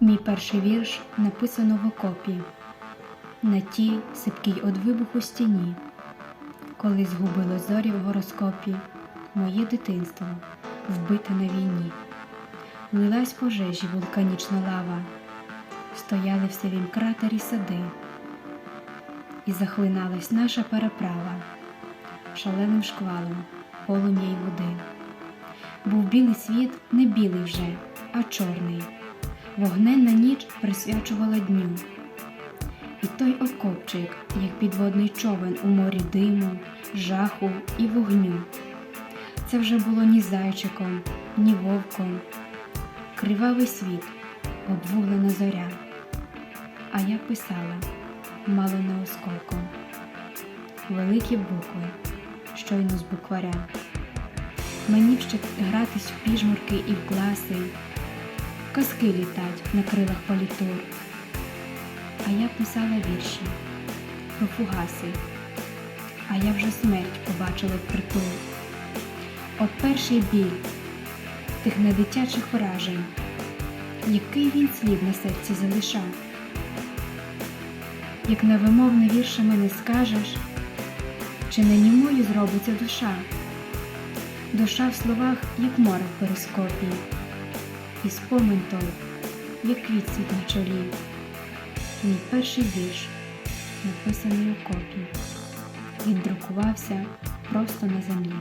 Мій перший вірш написано в окопі, на тій сипкій од вибуху стіні, коли згубило зорі в гороскопі, моє дитинство вбите на війні. Лилась пожежі вулканічна лава, стояли в сивім кратері сади, і захлиналась наша переправа шаленим шквалом полум'я й води. Був білий світ не білий вже, а чорний. Вогненна ніч присвячувала дню. І той окопчик, як підводний човен у морі диму, жаху і вогню. Це вже було ні зайчиком, ні вовком. Кривавий світ, обвуглена зоря. А я писала, мало не осколком. Великі букви, щойно з букваря. Мені ще гратись в піжмурки і в класи, казки літать на крилах політур. А я писала вірші про фугаси, а я вже смерть побачила впритул. От перший біль тих недитячих вражень, який він слід на серці залишав. Як невимовне віршами не скажеш, чи не німою зробиться душа? Душа в словах, як море в перископі, і спомин той, як відсвіт на чолі. Мій перший вірш, написаний у копі, він друкувався просто на землі.